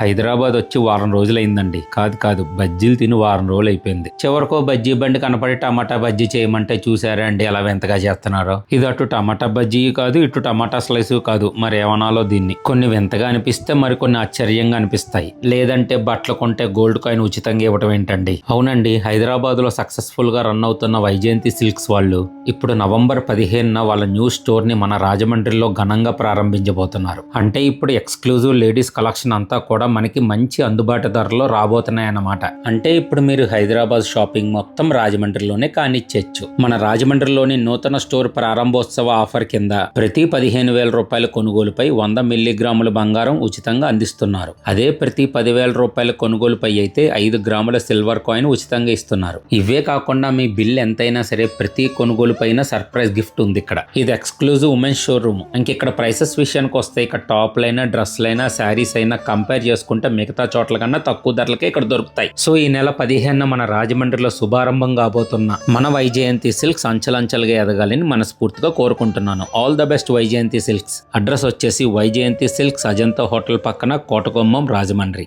హైదరాబాద్ వచ్చి వారం రోజులైందండి. కాదు కాదు బజ్జీలు తిని వారం రోజులు అయిపోయింది చివరికో బజ్జీ బండి కనపడి టమాటా బజ్జీ చేయమంటే చూసారా అండి ఎలా వింతగా చేస్తున్నారో? ఇది అటు టమాటా బజ్జీ కాదు ఇటు టమాటా స్లైస్ కాదు. మరి ఏమనాలో దీన్ని? కొన్ని వింతగా అనిపిస్తే మరి కొన్ని ఆశ్చర్యంగా అనిపిస్తాయి. లేదంటే బట్టలు కొంటే గోల్డ్ కాయిన్ ఉచితంగా ఇవ్వటం ఏంటండి? అవునండి హైదరాబాద్లో సక్సెస్ఫుల్గా రన్ అవుతున్న వైజయంతి సిల్క్స్ వాళ్ళు ఇప్పుడు నవంబర్ పదిహేనున వాళ్ళ న్యూ స్టోర్ని మన రాజమండ్రిలో ఘనంగా ప్రారంభించబోతున్నారు. అంటే ఇప్పుడు ఎక్స్క్లూజివ్ లేడీస్ కలెక్షన్ అంతా కూడా మనకి మంచి అందుబాటు ధరలో రాబోతున్నాయన్నమాట. అంటే ఇప్పుడు మీరు హైదరాబాద్ షాపింగ్ మొత్తం రాజమండ్రిలోనే కానిచ్చేచ్చు. మన రాజమండ్రిలోని నూతన స్టోర్ ప్రారంభోత్సవ ఆఫర్ కింద ప్రతి పదిహేను వేల రూపాయల కొనుగోలుపై వంద మిల్లీగ్రాముల బంగారం ఉచితంగా అందిస్తున్నారు. అదే ప్రతి పదివేల రూపాయల కొనుగోలుపై అయితే ఐదు గ్రాముల సిల్వర్ కాయిన్ ఉచితంగా ఇస్తున్నారు. ఇవే కాకుండా మీ బిల్ ఎంతైనా సరే ప్రతి కొనుగోలు పైన సర్ప్రైజ్ గిఫ్ట్ ఉంది ఇక్కడ. ఇది ఎక్స్క్లూజివ్ ఉమెన్స్ షోరూమ్. ఇంక ఇక్కడ ప్రైసెస్ విషయానికి వస్తే ఇక్కడ టాప్లైనా డ్రెస్లైనా శారీస్ అయినా కంపేర్ చేసుకుంటే మిగతా చోట్ల కన్నా తక్కువ ధరలకే ఇక్కడ దొరుకుతాయి. సో ఈ నెల పదిహేను మన రాజమండ్రిలో శుభారంభం కాబోతున్న మన వైజయంతి సిల్క్స్ అంచలంచలుగా ఎదగాలని మనస్ఫూర్తిగా కోరుకుంటున్నాను. All the best Vaijayanti Silks. Address వచ్చేసి వైజయంతి సిల్క్స్ అజంతా హోటల్ పక్కన కోటకొమ్మం రాజమండ్రి.